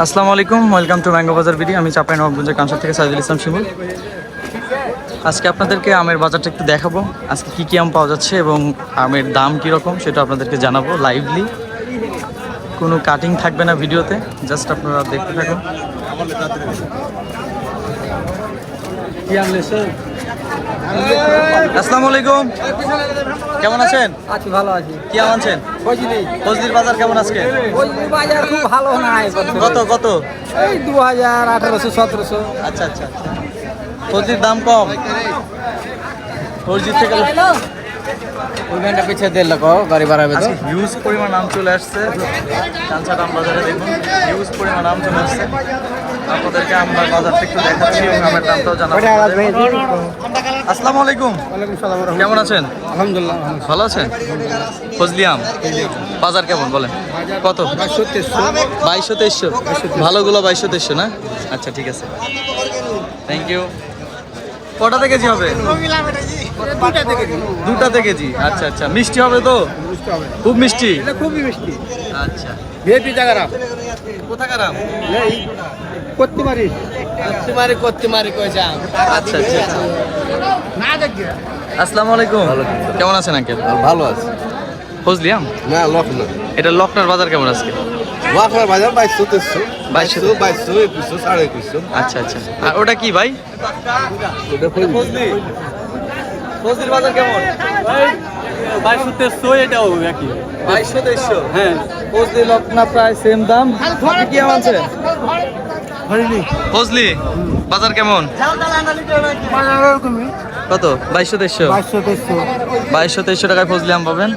আসসালামু আলাইকুম welcome to mango Bazar BD আমি চাপাই নবাবগঞ্জের কানসার থেকে সাইদুল ইসলাম শিমুল। আজকে আপনাদেরকে আমের বাজারটা একটু দেখাবো। আজকে কী কী আম পাওয়া যাচ্ছে এবং আমের দাম কীরকম সেটা আপনাদেরকে জানাব লাইভলি কোনো কাটিং থাকবে না ভিডিওতে জাস্ট আপনারা দেখতে থাকুন। আসসালামু আলাইকুম। কেমন আছেন? আছি ভালো আছি। কি আনছেন? ফজলির বাজার কেমন আজকে? বাজার খুব ভালো নাই কত কত? এই দু হাজার আঠারোশো সতেরোশো। আচ্ছা আচ্ছা আচ্ছা। ফজলির দাম কম? ফজলির থেকে ওই ঘণ্টা পিছিয়ে দেড় লক্ষ গাড়ি বাড়াবে আজকে হিউজ পরিমাণ আম চলে আসছে। কাঁচা আম বাজারে দেখুন হিউজ পরিমাণ আম চলে আসছে। আপনাদেরকে আমরা বাজারটা একটু দেখাচ্ছি এবং আমের দামটাও জানাব আসসালামু আলাইকুম। কেমন আছেন? আলহামদুলিল্লাহ ভালো আছেন? ফজলি আম বাজার কেমন বলেন? কত? বাইশশো তেইশশো। ভালোগুলো বাইশশো তেইশশো না? আচ্ছা ঠিক আছে। থ্যাংক ইউ কটাতে কেজি হবে? দুটাতে কেজি। আচ্ছা আচ্ছা। মিষ্টি হবে তো? খুব মিষ্টি। খুবই মিষ্টি। আচ্ছা। ভিআইপি জায়গারা কোথাকার আম? করতে পারিস করতে পারি করতে পারি কয়েছে আচ্ছা। আচ্ছা আচ্ছা। আসসালামু আলাইকুম। কেমন আছেন আঙ্কেল? ভালো আছে। ফজলি আম না। লখনৌ এটা লকটার বাজার কেমন আজকে? লখনৌ বাজার বাইশশো তেইশশো বাইশশো। বাইশশো বাইশশো একুশশো সাড়ে একুশশো। আচ্ছা আচ্ছা। আর ওটা কি ভাই? ওটা ফজলি। ফজলির বাজার কেমন? বাইশশো তেইশশো এটাও একই। বাইশশো তেইশশো হ্যাঁ। ফজলি লকনা প্রায় সেম দাম। কি আনছেন? ফজলি বাজার কেমন? কত? বাইশশো তেইশশো? বাইশশো তেইশশো। টাকায় ফজলি আম পাবেন।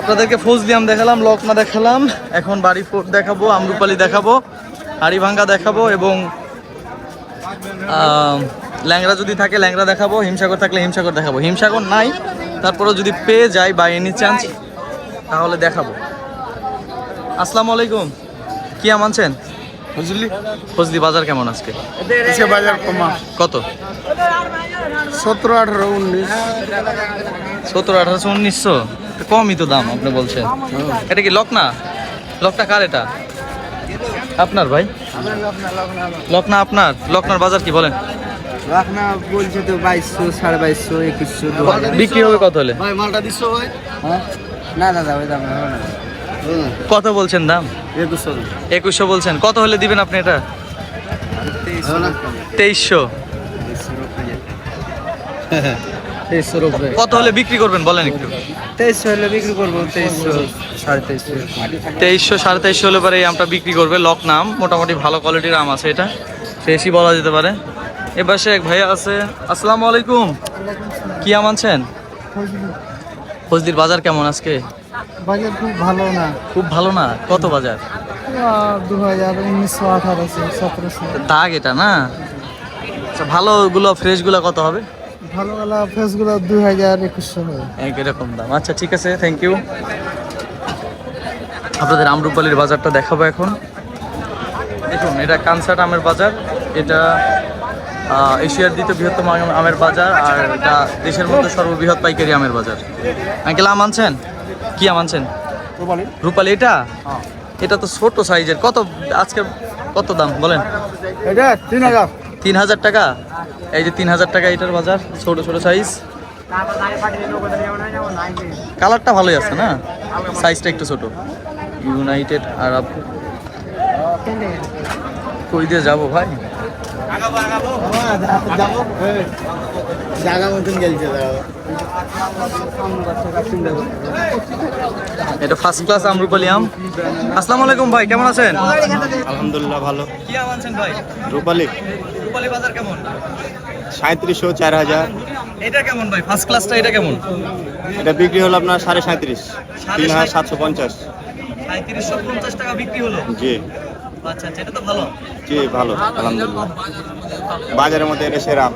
আপনাদেরকে ফজলি আম দেখালাম লকনা দেখালাম। এখন বাড়ি ফোর্ট দেখাবো আমরুপালি দেখাবো হাড়িভাঙ্গা দেখাবো এবং ল্যাংরা যদি থাকে ল্যাংরা দেখাবো হিমসাগর থাকলে হিমসাগর দেখাবো। হিমসাগর নাই তারপরেও যদি পেয়ে যাই বা এনি চান্স তাহলে দেখাবো। আসসালামু আলাইকুম। কি আম আনছেন? বুঝলি ফজলি বাজার কেমন আজকে? আজকে বাজার কমা। কত? সতেরো আঠারো উনিশ। সতেরো আঠারোশো উনিশশো? কমই তো দাম আপনি বলছেন। এটা কি লকনা লকটা কার এটা? আপনার ভাই? লকনা আপনার? লকনার বাজার কি বলেন? বলছে তো বাইশশো সাড়ে বাইশশো একুশশো দু বিক্রি হবে কত হলে? ভাই মালটা দিচ্ছ ভাই? না দাদা ওই দাম হবে না। কত বলছেন দাম? একুশশো। বলছেন। কত হলে দিবেন আপনি এটা? তেইশশো। কত হলে বিক্রি করবেন বলেন একটু। তেইশশো হলে বিক্রি করব তেইশশো সাড়ে তেইশশো। তেইশশো সাড়ে তেইশশো হলে পরে এই আমটা বিক্রি করবে লক নাম মোটামুটি ভালো কোয়ালিটির আম আছে এটা। ফ্রেশই বলা যেতে পারে। এবার সে এক ভাইয়া আছে। আসসালামু আলাইকুম। কি আম আনছেন? ফজলির বাজার কেমন আজকে? বাজার খুব ভালো না। খুব ভালো না? কত বাজার? দু হাজার উনিশশো আঠারোশো সতেরোশো। দাগ এটা না? আচ্ছা ভালোগুলো ফ্রেশগুলো কত হবে? ভালো ভালো ফেসগুলো দুই হাজার একুশশো হবে। এরকম দাম। আচ্ছা ঠিক আছে থ্যাংক ইউ আপনাদের আমরুপালির বাজারটা দেখাবো এখন। দেখুন এটা কানসার্ট আমের বাজার এটা এশিয়ার দ্বিতীয় বৃহত্তম আমের বাজার আর এটা দেশের মধ্যে সর্ববৃহৎ পাইকারি আমের বাজার। আঙ্কেল আম আনছেন? কি আম আনছেন? রূপালি। এটা? এটা তো ছোট সাইজের। কত আজকে কত দাম? বলেন। এটা তিন হাজার। তিন হাজার টাকা? এই যে তিন হাজার টাকা এটার বাজার ছোট ছোট সাইজ। কালারটা ভালোই আছে না? সাইজটা একটু ছোট। United Arab. কই দিয়ে যাব ভাই? জায়গা মতন গেলছে এটা ফার্স্ট ক্লাস আমরুপালি আম আসসালামু আলাইকুম ভাই কেমন আছেন? আলহামদুলিল্লাহ ভালো। কি আম আনছেন ভাই? রূপালি। রূপালি বাজার কেমন? সাঁত্রিশশো চার হাজার এটা কেমন ভাই? ফার্স্ট ক্লাসটা এটা কেমন? এটা বিক্রি হলো আপনার সাড়ে সাঁত্রিশ তিন হাজার সাতশো পঞ্চাশ। সাঁত্রিশশো পঞ্চাশ টাকা বিক্রি হলো? জি। আচ্ছা আচ্ছা এটা তো ভালো। জি ভালো আলহামদুলিল্লাহ। বাজারের মধ্যে এটা সেরা।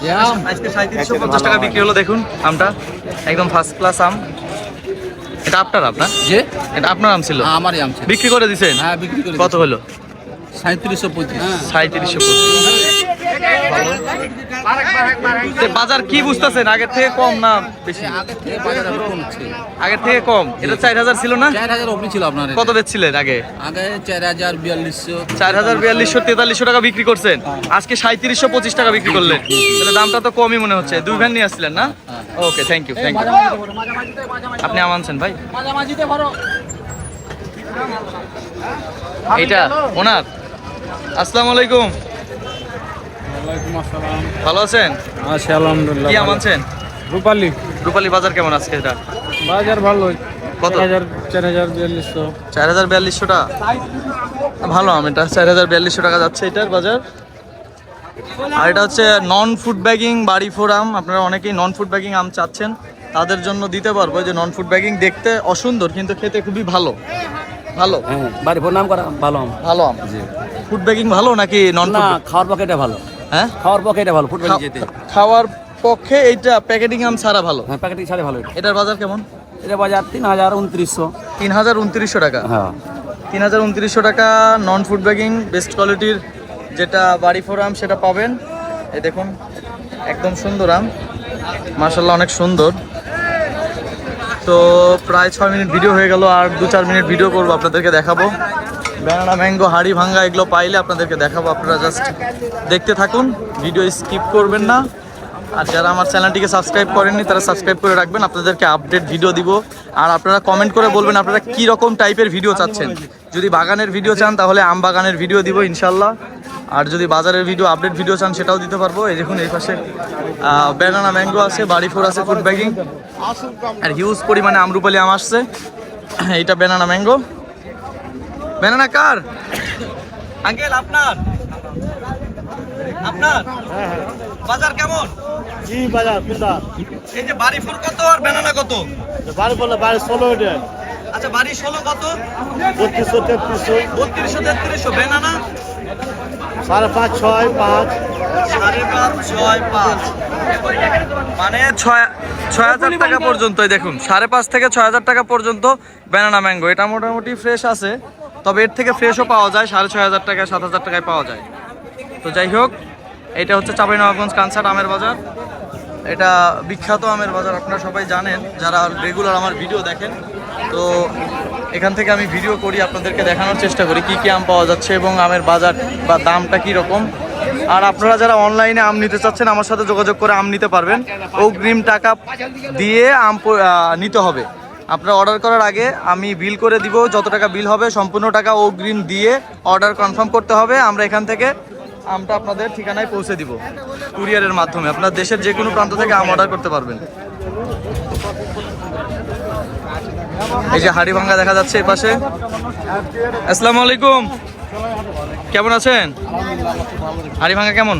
আজকে সাঁত্রিশশো পঞ্চাশ টাকা বিক্রি হলো দেখুন আমটা একদম ফার্স্ট ক্লাস আম। এটা আপনার আপনার যে এটা আপনার আম ছিল? আমারই আম বিক্রি করে দিছেন? হ্যাঁ বিক্রি করে কত হলো? সাঁত্রিশশো পঁচিশ। সাঁত্রিশশো বাজার কি বুঝতেছেন? আগের থেকে কম না বেশি? আগের থেকে আগের কম? এটা চার হাজার ছিল না? চার হাজার অবধি ছিল আপনার কত বেচছিলেন আগে? আগে চার হাজার বিয়াল্লিশশো। চার হাজার বিয়াল্লিশশো তেতাল্লিশশো টাকা বিক্রি করছেন। আজকে সাঁত্রিশশো পঁচিশ টাকা বিক্রি করলেন। তাহলে দামটা তো কমই মনে হচ্ছে। দুই ভ্যান নিয়ে আসছিলেন না? Okay thank you thank you আপনি আমানছেন ভাই? এটা ওনার? আসসালামু আলাইকুম। ভালো আছেন? আচ্ছা আলহামদুলিল্লাহ কি ভালো। আমানছেন রূপালী। রূপালী বাজার কেমন আজকে এটা? বাজার ভালো। কত? চার হাজার বিয়াল্লিশশো। চার হাজার বিয়াল্লিশশো টাকা ভালো আম এটা চার হাজার বিয়াল্লিশশো টাকা যাচ্ছে এটার বাজার। আর এটা হচ্ছে নন ফুড ব্যাগিং বাড়ি ফোর আম। আপনারা অনেকেই নন ফুড ব্যাগিং আম চাচ্ছেন। তাদের জন্য দিতে পারব। যে নন ফুড ব্যাগিং দেখতে অসুন্দর কিন্তু খেতে খুবই ভালো। ভালো? হ্যাঁ বাড়ি নাম করা ভালো আম ভালো আম ফুড ব্যাগিং ভালো নাকি নন না খাওয়ার পক্ষে এটা ভালো। হ্যাঁ? খাওয়ার পক্ষে এটা ভালো ফুটবল খা- যেতে। খাওয়ার পক্ষে এইটা প্যাকেটিং আম ছাড়া ভালো? হ্যাঁ প্যাকেটিং ছাড়ে ভালো এটা। এটার বাজার কেমন? এটা বাজার তিন হাজার উনত্রিশশো। তিন হাজার উনত্রিশশো টাকা। হ্যাঁ। তিন হাজার উনত্রিশশো টাকা নন ফুড ব্যাগিং বেস্ট কোয়ালিটির যেটা বাড়ি ফোর আম সেটা পাবেন। এই দেখুন একদম সুন্দর আম। মার্শাল্লাহ অনেক সুন্দর। তো প্রায় ছয় মিনিট ভিডিও হয়ে গেল আর দু চার মিনিট ভিডিও করব, আপনাদেরকে দেখাবো। ব্যানানা, ম্যাঙ্গো, হাড়ি ভাঙ্গা, এগুলো পাইলে আপনাদেরকে দেখাবো। আপনারা জাস্ট দেখতে থাকুন ভিডিও স্কিপ করবেন না। আর যারা আমার চ্যানেলটিকে সাবস্ক্রাইব করেননি, তারা সাবস্ক্রাইব করে রাখবেন। আপনাদেরকে আপডেট ভিডিও দিব। আর আপনারা কমেন্ট করে বলবেন আপনারা কি রকম টাইপের ভিডিও চাচ্ছেন। যদি বাগানের ভিডিও চান, তাহলে আম বাগানের ভিডিও দিব ইনশাল্লাহ আর যদি বাজারের ভিডিও আপডেট ভিডিও চান সেটাও দিতে পারব। এই দেখুন এই পাশে ব্যানানা ম্যাঙ্গো আছে বাড়ি ফোর আছে ফুড ব্যাগিং আর হিউজ পরিমাণে আমরুপালি আম আসছে। এইটা ব্যানানা ম্যাঙ্গো ব্যানানা কার? আঙ্কেল আপনার? আপনার? বাজার কেমন? কি বাজার কোনটা এই যে বাড়ি ফুল কত আর ব্যানানা কত? বাড়ি বাড়ি ষোলো এটা। আচ্ছা বাড়ি ষোলো কত? বত্রিশশো তেত্রিশশো। বত্রিশশো তেত্রিশশো ব্যানানা সাড়ে পাঁচ, ছয়, পাঁচ। সাড়ে পাঁচ, ছয়, পাঁচ। মানে ছয় টাকা পর্যন্তই, দেখুন। সাড়ে পাঁচ থেকে হাজার টাকা পর্যন্ত ম্যাঙ্গো এটা মোটামুটি ফ্রেশ আছে, তবে এর থেকে ফ্রেশও পাওয়া যায়, সাড়ে ছয় হাজার সাত হাজার টাকায় পাওয়া যায়। তো যাই হোক, এটা হচ্ছে কানসার্ট আমের বাজার। এটা বিখ্যাত আমের বাজার, আপনারা সবাই জানেন, যারা রেগুলার আমার ভিডিও দেখেন, তো এখান থেকে আমি ভিডিও করি, আপনাদেরকে দেখানোর চেষ্টা করি, কি কি আম পাওয়া যাচ্ছে এবং আমের বাজার বা দামটা কি রকম। আর আপনারা যারা অনলাইনে আম নিতে চাচ্ছেন, আমার সাথে যোগাযোগ করে আম নিতে পারবেন। অগ্রিম টাকা দিয়ে আম নিতে হবে। আপনারা অর্ডার করার আগে আমি বিল করে দিব, যত টাকা বিল হবে, সম্পূর্ণ টাকা অগ্রিম দিয়ে অর্ডার কনফার্ম করতে হবে। আমরা এখান থেকে আমটা আপনাদের ঠিকানায় পৌঁছে দিব কুরিয়ারের মাধ্যমে। আপনার দেশের যে কোনো প্রান্ত থেকে আম অর্ডার করতে পারবেন। এই যে হাড়ি ভাঙ্গা দেখা যাচ্ছে এই পাশে। আসসালামু আলাইকুম। কেমন আছেন? হাড়ি ভাঙ্গা কেমন?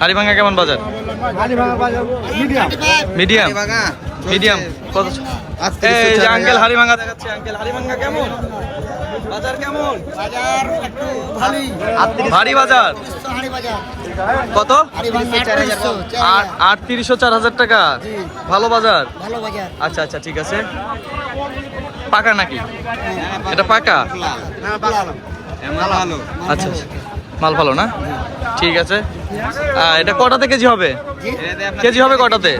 হাড়ি ভাঙ্গা কেমন বাজার? মিডিয়াম। মিডিয়াম। কত এই যে আঙ্কেল হাড়ি ভাঙ্গা দেখাচ্ছে আঙ্কেল হাড়ি ভাঙ্গা কেমন? বাজার কেমন? ভারী বাজার? কত? আট আটত্রিশশো চার হাজার টাকা? ভালো বাজার? আচ্ছা আচ্ছা ঠিক আছে। পাকা নাকি? এটা পাকা? আচ্ছা আচ্ছা। মাল ভালো না? ঠিক আছে। এটা কটাতে কেজি হবে? কেজি হবে কটাতে?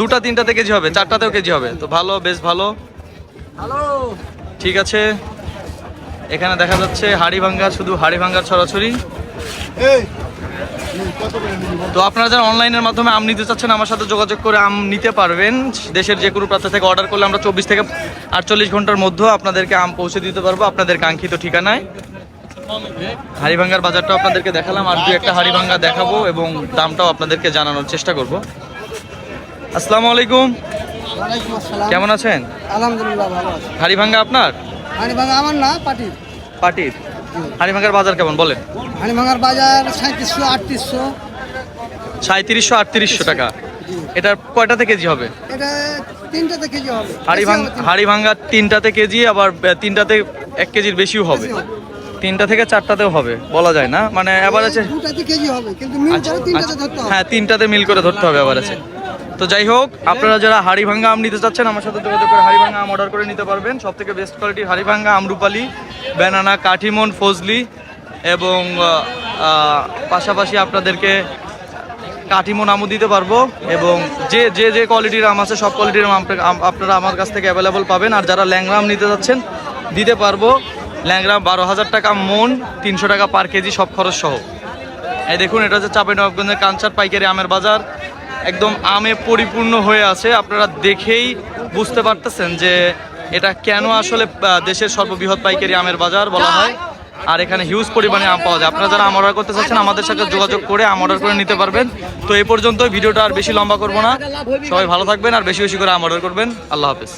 দুটা তিনটাতে কেজি হবে চারটাতেও কেজি হবে। তো ভালো বেশ ভালো। ঠিক আছে। এখানে দেখা যাচ্ছে হাড়ি ভাঙ্গার শুধু হাড়ি ভাঙ্গার ছড়াছড়ি তো আপনারা যারা অনলাইনের মাধ্যমে আম নিতে চাচ্ছেন আমার সাথে যোগাযোগ করে আম নিতে পারবেন। দেশের যে কোনো প্রান্ত থেকে অর্ডার করলে আমরা চব্বিশ থেকে আটচল্লিশ ঘণ্টার মধ্যে আপনাদেরকে আম পৌঁছে দিতে পারব আপনাদের কাঙ্ক্ষিত ঠিকানায়। হাড়িভাঙ্গার বাজারটাও আপনাদেরকে দেখালাম আর দু একটা হাড়িভাঙ্গা দেখাবো এবং দামটাও আপনাদেরকে জানানোর চেষ্টা করব। আসসালামু আলাইকুম। কেমন আছেন? আলহামদুলিল্লাহ ভালো আছে। হাড়িভাঙ্গা আপনার? হানি ভাঙা আমার না পাটির। পাটির। হাড়িভাঙ্গার বাজার কেমন? বলেন। হানি বাজার সাঁত্রিশশো আটত্রিশশো। সাঁত্রিশশো আটত্রিশশো টাকা। এটার কয়টাতে কেজি হবে? এটা তিনটাতে কেজি হবে। হাড়ি ভাঙ হাড়ি ভাঙ্গা তিনটাতে কেজি আবার তিনটাতে এক কেজির বেশিও হবে। তিনটা থেকে চারটাতেও হবে বলা যায় না? মানে এবার আছে কেজি হবে কিন্তু মিল আচ্ছা। করে তিনটাতে। ধরতে হবে। হ্যাঁ তিনটাতে মিল করে ধরতে হবে আবার আছে তো যাই হোক, আপনারা যারা হাড়ি ভাঙ্গা আম নিতে চাচ্ছেন, আমার সাথে যোগাযোগ করে হাড়ি ভাঙ্গা আম অর্ডার করে নিতে পারবেন। সব থেকে বেস্ট কোয়ালিটির হাড়ি ভাঙ্গা আমরুপালি ব্যানানা কাঠিমন, ফজলি এবং পাশাপাশি আপনাদেরকে কাঠিমন আমও দিতে পারব এবং যে যে যে কোয়ালিটির আম আছে, সব কোয়ালিটির আম আপনা- আম আপনারা আমার কাছ থেকে অ্যাভেলেবল পাবেন। আর যারা ল্যাংরাম নিতে যাচ্ছেন দিতে পারব। ল্যাংরাম বারো হাজার টাকা, মন তিনশো টাকা পার কেজি, সব খরচ সহ। এই দেখুন, এটা হচ্ছে চাপে নবাবগঞ্জের কাঞ্চার পাইকারি আমের বাজার। একদম আমে পরিপূর্ণ হয়ে আছে। আপনারা দেখেই বুঝতে পারতেছেন যে এটা কেন আসলে দেশের সর্ববৃহৎ পাইকারি আমের বাজার বলা হয়। আর এখানে হিউজ পরিমাণে আম পাওয়া যায়। আপনারা যারা আম অর্ডার করতে চাচ্ছেন, আমাদের সাথে যোগাযোগ করে আম অর্ডার করে নিতে পারবেন। তো এই পর্যন্ত ভিডিওটা আর বেশি লম্বা করব না। সবাই ভালো থাকবেন আর বেশি বেশি করে আম অর্ডার করবেন। আল্লাহ হাফেজ।